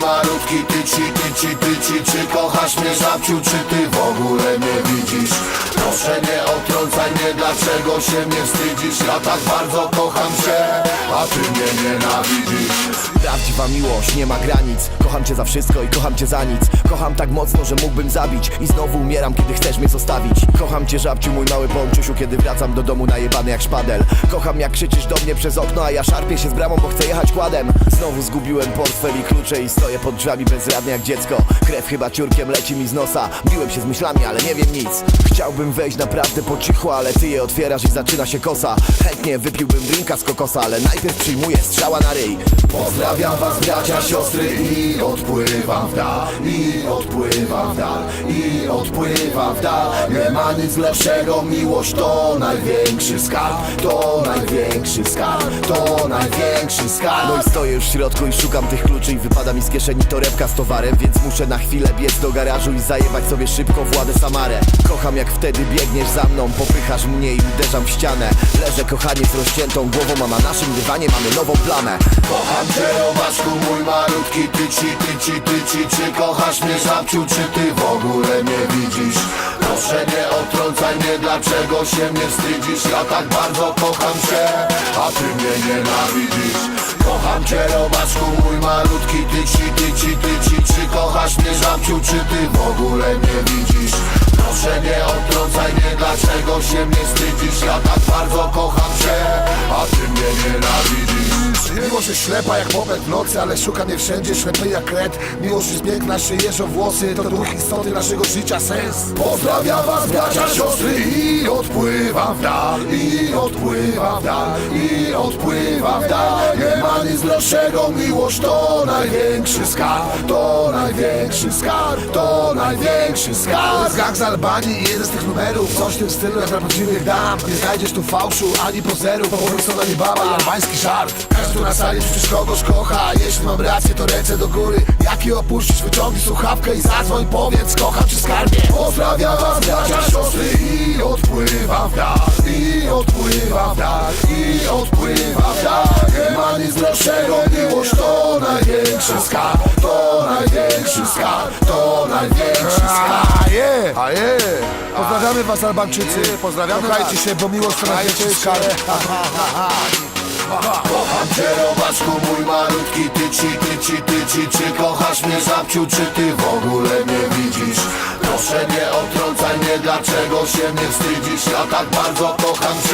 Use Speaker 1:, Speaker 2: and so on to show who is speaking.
Speaker 1: malutki tyci, tyci, tyci Czy kochasz mnie żabciu, czy ty w ogóle mnie widzisz? Proszę nie otrącaj mnie, dlaczego się mnie wstydzisz? Ja tak bardzo kocham cię, a ty mnie nienawidzisz.
Speaker 2: Prawdziwa miłość nie ma granic. Kocham cię za wszystko i kocham cię za nic. Kocham tak mocno, że mógłbym zabić I znowu umieram, kiedy chcesz mnie zostawić. Kocham cię żabciu, mój mały ponczusiu Kiedy wracam do domu najebany jak szpadel. Kocham jak krzyczysz do mnie przez okno A ja szarpię się z bramą, bo chcę jechać kładem. Znowu zgubiłem portfel i klucze I stoję pod drzwiami bezradny jak dziecko. Krew chyba ciurkiem leci mi z nosa. Biłem się z myślami, ale nie wiem nic. Chciałbym wejść naprawdę po cichu Ale ty je otwierasz i zaczyna się kosa. Chętnie wypiłbym drinka z kokosa Ale najpierw przyjmuję strzała na ryj.
Speaker 1: Pozdrawiam was bracia, siostry i odpływam w dal I odpływam w dal I odpływam w dal. Nie ma nic lepszego, miłość to największy skarb To największy skarb, to największy skarb.
Speaker 2: No i stoję już w środku i szukam tych kluczy I wypada mi z kieszeni torebka z towarem Więc muszę na chwilę biec do garażu I zajebać sobie szybko Władę Samarę. Kocham jak wtedy biegniesz za mną Popychasz mnie i uderzam w ścianę Leżę kochanie z rozciętą głową A na naszym dywanie mamy nową plamę
Speaker 1: Kocham cię robaczku mój malutki Tyci, tyci, tyci Czy kochasz mnie żabciu, czy ty w ogóle mnie widzisz? Proszę nie otrącaj mnie, dlaczego się mnie wstydzisz Ja tak bardzo kocham cię, a ty mnie nienawidzisz Kocham cię robaczku mój malutki Tyci, tyci, tyci Czy kochasz mnie żabciu, czy ty w ogóle mnie widzisz? Proszę nie otrącaj mnie, dlaczego się mnie wstydzisz? Ja tak bardzo kocham cię, a ty mnie nienawidzisz.
Speaker 3: Miłość jest ślepa jak w nocy, ale szuka mnie wszędzie, ślepy jak kret. Miłość jest piękna, szyjeżą włosy, to duch istoty naszego życia sens.
Speaker 1: Pozdrawiam was bracia, siostry i odpływam w dal I odpływam w dal, i odpływam w dal. Nie ma nic lepszego, miłość to największy skarb. To największy skarb, to największy skarb.
Speaker 3: Gang z Albanii, jeden z tych numerów Coś w tym stylu jak dla prawdziwych dam. Nie znajdziesz tu fałszu, ani pozerów Po prostu na baba albański żart. Każdy na sali przecież kogoś kocha. Jeśli mam rację, to ręce do góry. Jaki opuścisz, wyciągnij słuchawkę i zadzwoń Powiedz, kocham cię skarbie.
Speaker 1: Pozdrawiam was bracia, siostry i odpływam w dal I odpływam w dal, i odpływam w dal. Nie ma nic lepszego, miłość to największy skarb
Speaker 3: Pozdrawiamy was Albańczycy. Pozdrawiamy Kochajcie się, bo miłość to największy skarb.
Speaker 1: Kocham cię robaczku mój malutki. Tyci, tyci, tyci Czy kochasz mnie żabciu, czy ty w ogóle mnie widzisz? Proszę nie otrącaj mnie, dlaczego się mnie wstydzisz? Ja tak bardzo kocham cię